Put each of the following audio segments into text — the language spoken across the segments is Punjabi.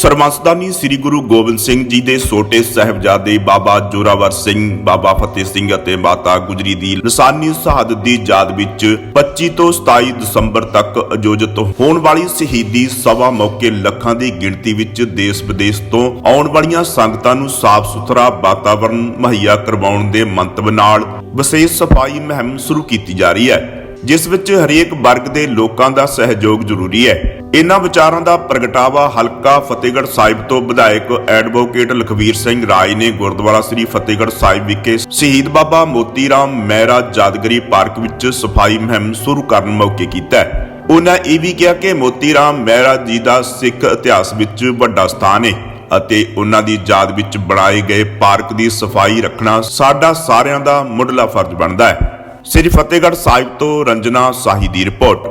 ਸਰਮਸਦਾਨੀ ਸ੍ਰੀ ਗੁਰੂ ਗੋਬਿੰਦ ਸਿੰਘ ਜੀ ਦੇ ਛੋਟੇ ਸਾਹਿਬਜ਼ਾਦੇ ਬਾਬਾ ਜੋਰਾਵਰ ਸਿੰਘ, ਬਾਬਾ ਫਤਿਹ ਸਿੰਘ ਅਤੇ ਮਾਤਾ ਗੁਜਰੀ ਦੀ ਲਸਾਨੀ ਸ਼ਹਾਦਤ ਦੀ ਯਾਦ ਵਿੱਚ 25 ਤੋਂ 27 ਦਸੰਬਰ ਤੱਕ ਆਯੋਜਿਤ ਹੋਣ ਵਾਲੀ ਸ਼ਹੀਦੀ ਸਭਾ ਮੌਕੇ ਲੱਖਾਂ ਦੀ ਗਿਣਤੀ ਵਿੱਚ ਦੇਸ਼ ਵਿਦੇਸ਼ ਤੋਂ ਆਉਣ ਵਾਲੀਆਂ ਸੰਗਤਾਂ ਨੂੰ ਸਾਫ਼ ਸੁਥਰਾ ਵਾਤਾਵਰਣ ਮੁਹੱਈਆ ਕਰਵਾਉਣ ਦੇ ਮੰਤਵ ਨਾਲ ਵਿਸ਼ੇਸ਼ ਸਫ਼ਾਈ ਮੁਹਿੰਮ ਸ਼ੁਰੂ ਕੀਤੀ ਜਾ ਰਹੀ ਹੈ। ਜਿਸ ਵਿੱਚ ਹਰੇਕ ਵਰਗ ਦੇ ਲੋਕਾਂ ਦਾ ਸਹਿਯੋਗ ਜ਼ਰੂਰੀ ਹੈ। ਇਹਨਾਂ ਵਿਚਾਰਾਂ ਦਾ ਪ੍ਰਗਟਾਵਾ ਹਲਕਾ ਫਤਿਹਗੜ੍ਹ ਸਾਹਿਬ ਤੋਂ ਵਿਧਾਇਕ ਐਡਵੋਕੇਟ ਲਖਵੀਰ ਸਿੰਘ ਰਾਏ ਨੇ ਗੁਰਦੁਆਰਾ ਸ੍ਰੀ ਫਤਿਹਗੜ੍ਹ ਸਾਹਿਬ ਵਿਖੇ ਸ਼ਹੀਦ ਬਾਬਾ ਮੋਤੀ ਰਾਮ ਮਹਿਰਾ ਯਾਦਗਰੀ ਪਾਰਕ ਵਿੱਚ ਸਫ਼ਾਈ ਮੁਹਿੰਮ ਸ਼ੁਰੂ ਕਰਨ ਮੌਕੇ ਕੀਤਾ ਉਹਨਾਂ ਇਹ ਵੀ ਕਿਹਾ ਕਿ ਮੋਤੀ ਰਾਮ ਮਹਿਰਾ ਜੀ ਦਾ ਸਿੱਖ ਇਤਿਹਾਸ ਵਿੱਚ ਵੱਡਾ ਸਥਾਨ ਹੈ ਅਤੇ ਉਹਨਾਂ ਦੀ ਯਾਦ ਵਿੱਚ ਬਣਾਏ ਗਏ ਪਾਰਕ ਦੀ ਸਫ਼ਾਈ ਰੱਖਣਾ ਸਾਡਾ ਸਾਰਿਆਂ ਦਾ ਮੁੱਢਲਾ ਫਰਜ਼ ਬਣਦਾ ਹੈ। ਸ੍ਰੀ ਫਤਿਹਗੜ੍ਹ ਸਾਹਿਬ ਤੋਂ ਰੰਜਨਾ ਸਾਹੀ ਦੀ ਰਿਪੋਰਟ।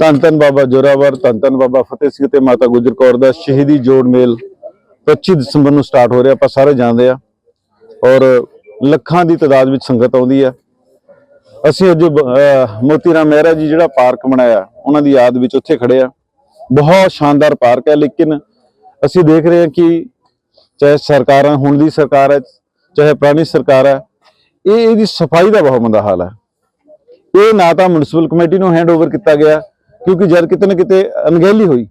ਧੰਨ ਧੰਨ ਬਾਬਾ ਜੋਰਾਵਰ, ਧੰਨ ਧੰਨ ਬਾਬਾ ਫਤਿਹ ਸਿੰਘ ਤੇ ਮਾਤਾ ਗੁਜਰ ਕੌਰ ਦਾ ਸ਼ਹੀਦੀ ਜੋੜ ਮੇਲ 25 ਦਸੰਬਰ ਨੂੰ ਸਟਾਰਟ ਹੋ ਰਿਹਾ, ਆਪਾਂ ਸਾਰੇ ਜਾਣਦੇ ਆ। ਔਰ ਲੱਖਾਂ ਦੀ ਤਾਦਾਦ ਵਿੱਚ ਸੰਗਤ ਆਉਂਦੀ ਆ। ਅਸੀਂ ਅੱਜ ਮੋਤੀ ਰਾਮ ਮਹਿਰਾ ਜੀ ਜਿਹੜਾ ਪਾਰਕ ਬਣਾਇਆ, ਉਹਨਾਂ ਦੀ ਯਾਦ ਵਿੱਚ ਉੱਥੇ ਖੜੇ ਆ। ਬਹੁਤ ਸ਼ਾਨਦਾਰ ਪਾਰਕ ਹੈ ਲੇਕਿਨ ਅਸੀਂ ਦੇਖ ਰਹੇ ਹਾਂ ਕਿ ਚਾਹੇ ਸਰਕਾਰਾਂ ਹੁਣ ਦੀ ਸਰਕਾਰ ਹੈ, ਚਾਹੇ ਪੁਰਾਣੀ ਸਰਕਾਰ ਹੈ, ਇਹ ਇਹਦੀ ਸਫ਼ਾਈ ਦਾ ਬਹੁਤ ਮੰਦਾ ਹਾਲ ਹੈ। ਇਹ ਨਾ ਤਾਂ ਮਿਊਨਿਸਪਲ ਕਮੇਟੀ ਨੂੰ ਹੈਂਡਓਵਰ ਕੀਤਾ ਗਿਆ, ਕਿਉਂਕਿ ਜਦ ਕਿਤੇ ਨਾ ਕਿਤੇ ਅਣਗਹਿਲੀ ਹੋਈ,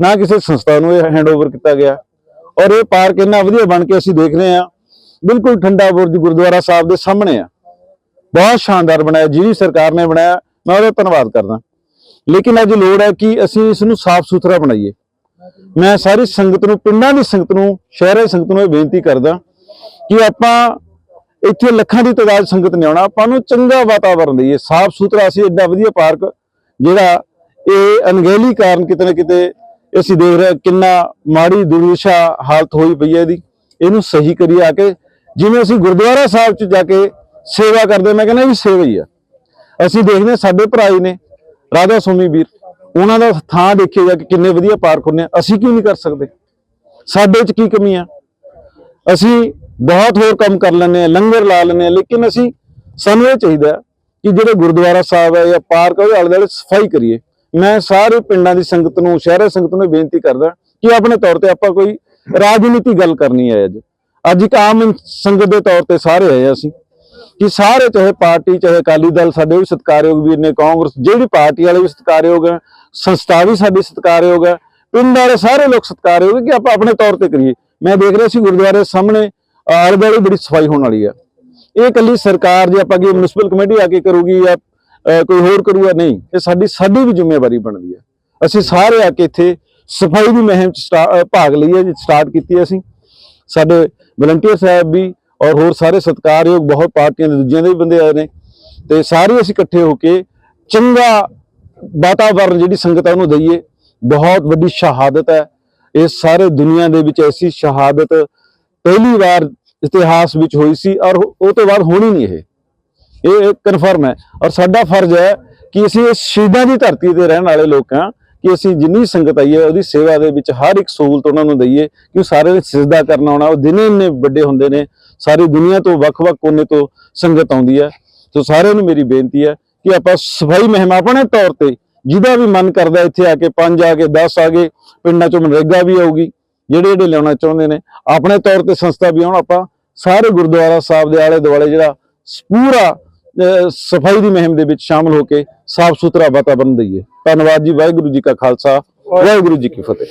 ਨਾ ਕਿਸੇ ਸੰਸਥਾ ਨੂੰ ਇਹ ਹੈਂਡਓਵਰ ਕੀਤਾ ਗਿਆ। ਔਰ ਇਹ ਪਾਰਕ ਇੰਨਾ ਵਧੀਆ ਬਣ ਕੇ ਅਸੀਂ ਦੇਖ ਰਹੇ ਹਾਂ, ਬਿਲਕੁਲ ਠੰਡਾ ਬੁਰਜ ਗੁਰਦੁਆਰਾ ਸਾਹਿਬ ਦੇ ਸਾਹਮਣੇ ਆ। ਬਹੁਤ ਸ਼ਾਨਦਾਰ ਬਣਾਇਆ, ਜਿਹੜੀ ਸਰਕਾਰ ਨੇ ਬਣਾਇਆ, ਮੈਂ ਉਹਦਾ ਧੰਨਵਾਦ ਕਰਦਾ। ਲੇਕਿਨ ਅੱਜ ਲੋੜ ਹੈ ਕਿ ਅਸੀਂ ਇਸ ਨੂੰ ਸਾਫ਼ ਸੁਥਰਾ ਬਣਾਈਏ। ਮੈਂ ਸਾਰੀ ਸੰਗਤ ਨੂੰ, ਪਿੰਡਾਂ ਦੀ ਸੰਗਤ ਨੂੰ, ਸ਼ਹਿਰਾਂ ਦੀ ਸੰਗਤ ਨੂੰ ਇਹ ਬੇਨਤੀ ਕਰਦਾ ਕਿ ਆਪਾਂ ਇੱਥੇ ਲੱਖਾਂ ਦੀ ਤਾਦਾਦ ਸੰਗਤ ਨੇ ਆਉਣਾ। ਆਪਾਂ ਨੂੰ ਚੰਗਾ ਵਾਤਾਵਰਨ ਦਈਏ, ਸਾਫ਼ ਸੁਥਰਾ ਅਸੀਂ ਐਡਾ ਵਧੀਆ ਪਾਰਕ ਜਿਹੜਾ ਇਹ ਅਣਗਹਿਲੀ ਕਾਰਨ ਕਿਤੇ ਨਾ ਕਿਤੇ ਅਸੀਂ ਦੇਖ ਰਹੇ ਕਿੰਨਾ ਮਾੜੀ ਦੁਰਦਸ਼ਾ ਹਾਲਤ ਹੋਈ ਪਈ ਹੈ ਇਹਦੀ। ਇਹਨੂੰ ਸਹੀ ਕਰੀਏ ਆ ਕੇ, ਜਿਵੇਂ ਅਸੀਂ ਗੁਰਦੁਆਰਾ ਸਾਹਿਬ 'ਚ ਜਾ ਕੇ ਸੇਵਾ ਕਰਦੇ ਮੈਂ ਕਹਿੰਦਾ ਇਹ ਵੀ ਸੇਵਾ ਹੀ ਆ। ਅਸੀਂ ਦੇਖਦੇ ਹਾਂ ਸਾਡੇ ਭਰਾ ਹੀ ਨੇ, ਰਾਧਾ ਸੁਮੀ ਵੀਰ। ਉਹਨਾਂ ਦਾ ਥਾਂ ਦੇਖਿਆ ਜਾ ਕੇ ਕਿੰਨੇ ਵਧੀਆ ਪਾਰਕ ਹੁੰਨੇ ਆ, ਅਸੀਂ ਕਿਉਂ ਨਹੀਂ ਕਰ ਸਕਦੇ? ਸਾਡੇ 'ਚ ਕੀ ਕਮੀ ਆ? ਅਸੀਂ ਬਹੁਤ ਹੋਰ ਕੰਮ ਕਰ ਲੈਂਦੇ ਆ, ਲੰਗਰ ਲਾ ਲੈਂਦੇ ਆ, ਲੇਕਿਨ ਅਸੀਂ, ਸਾਨੂੰ ਇਹ ਚਾਹੀਦਾ ਕਿ ਜਿਹੜੇ ਗੁਰਦੁਆਰਾ ਸਾਹਿਬ ਹੈ ਜਾਂ ਪਾਰਕ ਹੈ ਉਹਦੇ ਆਲੇ ਦੁਆਲੇ ਸਫ਼ਾਈ ਕਰੀਏ। ਮੈਂ ਸਾਰੇ ਪਿੰਡਾਂ ਦੀ ਸੰਗਤ ਨੂੰ, ਸ਼ਹਿਰਾਂ ਸੰਗਤ ਨੂੰ ਇਹ ਬੇਨਤੀ ਕਰਦਾ ਕਿ ਆਪਣੇ ਤੌਰ ਤੇ ਆਪਾਂ ਕੋਈ ਰਾਜਨੀਤੀ ਗੱਲ ਕਰਨੀ ਹੈ ਅੱਜ। ਅੱਜ ਇੱਕ ਆਮ ਸੰਗਤ ਦੇ ਤੌਰ ਤੇ ਸਾਰੇ ਆਏ ਹਾਂ ਅਸੀਂ। ਕਿ ਸਾਰੇ ਚਾਹੇ ਪਾਰਟੀ ਚਾਹੇ ਅਕਾਲੀ ਦਲ ਸਾਡੇ ਵੀ ਸਤਿਕਾਰਯੋਗ ਵੀਰ ਨੇ ਕਾਂਗਰਸ ਜਿਹੜੀ ਪਾਰਟੀ ਵਾਲੇ ਵੀ ਸਤਿਕਾਰਯੋਗ ਹੈ ਸੰਸਥਾ ਵੀ ਸਾਡੀ ਸਤਿਕਾਰਯੋਗ ਹੈ ਪਿੰਡ ਵਾਲੇ ਸਾਰੇ ਲੋਕ ਸਤਿਕਾਰਯੋਗ ਕਿ ਆਪਾਂ ਆਪਣੇ ਤੌਰ ਤੇ ਕਰੀਏ। ਮੈਂ ਦੇਖ ਰਿਹਾ ਸੀ ਗੁਰਦੁਆਰੇ ਸਾਹਮਣੇ ਆਲੇ ਵਾਲੀ ਬੜੀ ਸਫ਼ਾਈ ਹੋਣ ਵਾਲੀ ਹੈ। ਇਹ ਇਕੱਲੀ ਸਰਕਾਰ ਜੇ ਆਪਾਂ ਕੀ ਮਿਊਨਿਸਪਲ ਕਮੇਟੀ ਆ ਕੇ ਕਰੂਗੀ ਜਾਂ ਕੋਈ ਹੋਰ ਕਰੂਗਾ ਨਹੀਂ ਇਹ ਸਾਡੀ ਸਾਡੀ ਵੀ ਜ਼ਿੰਮੇਵਾਰੀ ਬਣਦੀ ਹੈ। ਅਸੀਂ ਸਾਰੇ ਆ ਕੇ ਇੱਥੇ ਸਫ਼ਾਈ ਦੀ ਮੁਹਿੰਮ ਚ ਸਟਾ- ਅਹ, ਭਾਗ ਲਈਏ ਸਟਾਰਟ ਕੀਤੀ ਹੈ ਅਸੀਂ। ਸਾਡੇ ਵਲੰਟੀਅਰ ਸਾਹਿਬ ਵੀ ਔਰ ਹੋਰ ਸਾਰੇ ਸਤਿਕਾਰਯੋਗ ਬਹੁਤ ਪਾਰਟੀਆਂ ਦੇ ਦੂਜਿਆਂ ਦੇ ਵੀ ਬੰਦੇ ਆਏ ਨੇ। ਤੇ ਸਾਰੇ ਅਸੀਂ ਇਕੱਠੇ ਹੋ ਕੇ ਚੰਗਾ ਵਾਤਾਵਰਨ ਜਿਹੜੀ ਸੰਗਤ ਹੈ ਉਹਨੂੰ ਦਈਏ। ਬਹੁਤ ਵੱਡੀ ਸ਼ਹਾਦਤ ਹੈ। ਇਹ ਸਾਰੇ ਦੁਨੀਆ ਦੇ ਵਿੱਚ ਐਸੀ ਸ਼ਹਾਦਤ ਪਹਿਲੀ ਵਾਰ ਇਤਿਹਾਸ ਵਿੱਚ ਹੋਈ ਸੀ ਔਰ ਉਹ ਤੋਂ ਬਾਅਦ ਹੋਣੀ ਨਹੀਂ ਇਹ। ਇਹ ਕਨਫਰਮ ਹੈ। ਔਰ ਸਾਡਾ ਫਰਜ਼ ਹੈ ਕਿ ਅਸੀਂ ਇਸ ਸ਼ਹੀਦਾਂ ਦੀ ਧਰਤੀ ਤੇ ਰਹਿਣ ਵਾਲੇ ਲੋਕ ਹਾਂ। ਕਿ ਅਸੀਂ ਜਿੰਨੀ ਸੰਗਤ ਆਈ ਹੈ, ਉਹਦੀ ਸੇਵਾ ਦੇ ਵਿੱਚ ਹਰ ਇੱਕ ਸਹੂਲਤ ਉਹਨਾਂ ਨੂੰ ਦਈਏ ਕਿ ਉਹ ਸਾਰੇ ਨੇ ਸਿਜਦਾ ਕਰਨ ਆਉਣਾ। ਉਹ ਦਿਨੇ ਇੰਨੇ ਵੱਡੇ ਹੁੰਦੇ ਨੇ, ਸਾਰੀ ਦੁਨੀਆ ਤੋਂ ਵੱਖ-ਵੱਖ ਕੋਨੇ ਤੋਂ ਸੰਗਤ ਆਉਂਦੀ ਹੈ। ਸੋ ਸਾਰਿਆਂ ਨੂੰ ਮੇਰੀ ਬੇਨਤੀ ਹੈ ਕਿ ਆਪਾਂ ਸਫ਼ਾਈ ਮਹਿਮਾ ਆਪਣੇ ਤੌਰ ਤੇ ਜਿਹਦਾ ਵੀ ਮਨ ਕਰਦਾ ਇੱਥੇ ਆ ਕੇ 5 ਆ ਕੇ 10 ਆ ਕੇ, ਪਿੰਡਾਂ ਚੋਂ ਮਨਰੇਗਾ ਵੀ ਆਊਗੀ ਜਿਹੜੇ ਜਿਹੜੇ ਲਿਆਉਣਾ ਚਾਹੁੰਦੇ ਨੇ, ਆਪਣੇ ਤੌਰ ਤੇ ਸੰਸਥਾ ਵੀ ਆਉਣ। ਆਪਾਂ ਸਾਰੇ ਗੁਰਦੁਆਰਾ ਸਾਹਿਬ ਦੇ ਆਲੇ ਦੁਆਲੇ ਜਿਹੜਾ ਪੂਰਾ ਸਫ਼ਾਈ ਦੀ ਮੁਹਿੰਮ ਦੇ ਵਿੱਚ ਸ਼ਾਮਲ ਹੋ ਕੇ ਸਾਫ਼ ਸੁਥਰਾ ਵਾਤਾਵਰਨ ਦਈਏ। ਧੰਨਵਾਦ ਜੀ ਵਾਹਿਗੁਰੂ ਜੀ ਕਾ ਖਾਲਸਾ ਵਾਹਿਗੁਰੂ ਜੀ ਕੀ ਫਤਿਹ।